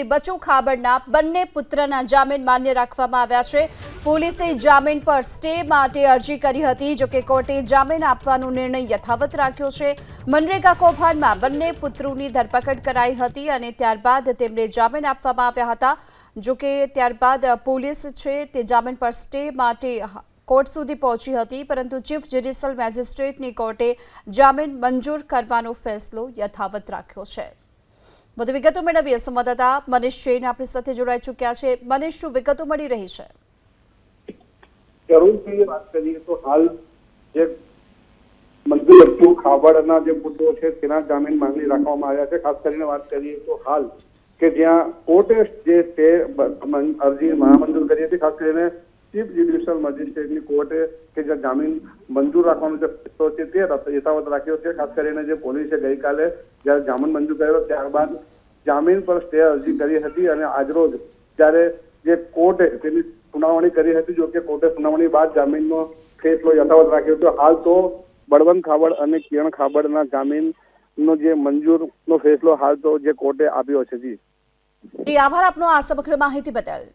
મંત્રી બચુ ખાબડના બંને પુત્રના જામીન માન્ય રાખવામાં આવ્યા છે. પોલીસે જામીન પર સ્ટે માટે અરજી કરી હતી જોકે કોર્ટે જામીન આપવાનો નિર્ણય યથાવત રાખ્યો છે. મનરેગા કૌભાંડમાં બંને પુત્રોની ધરપકડ કરાઈ હતી અને ત્યારબાદ તેમને જામીન આપવામાં આવ્યા હતા. જોકે ત્યારબાદ પોલીસ છે તે જામીન પર સ્ટે માટે કોર્ટ સુધી પહોંચી હતી, પરંતુ ચીફ જ્યુડિશિયલ મેજિસ્ટ્રેટની કોર્ટે જામીન મંજૂર કરવાનો ફેસલો યથાવત રાખ્યો છે. વધુ વિગતો મેળવીએ સંવાદદાતા મનીષ જૈન આપણી સાથે જોડાઈ ચૂક્યા છે. મનીષ, શું વિગતો મળી રહી છે? જરૂરથી વાત કરીએ તો હાલ જે મંજુ બચ્ચુ ખાબડના જે મુદ્દો છે તેના જામીન માંગણી રાખવામાં આવ્યા છે. ખાસ કરીને વાત કરીએ તો હાલ કે જ્યાં કોર્ટે જે તે અરજી નામંજૂર કરી હતી, ખાસ કરીને ચીફ જ્યુડિશિયલ મજિસ્ટ્રેટની કોર્ટે કે જે જામીન મંજૂર રાખવાનો જે ફેસલો છે તે યથાવત રાખ્યો છે. ખાસ કરીને જે પોલીસે ગઈકાલે જ્યારે જામીન મંજૂર કર્યો, ત્યારબાદ જામીન પર સ્ટે અરજી કરી હતી અને આજરોજ જ્યારે જે કોર્ટે તેની સુનાવણી કરી હતી, જો કે કોર્ટે સુનાવણી બાદ જામીનનો ફેસલો યથાવત રાખ્યો હતો હાલ તો બળવંત ખાબડ અને કિરણ ખાબડના જામીનનો જે મંજૂરનો ફેસલો હાલ તો જે કોર્ટે આપ્યો છે. જી. આભાર આપનો આ સમગ્ર માહિતી બદલ.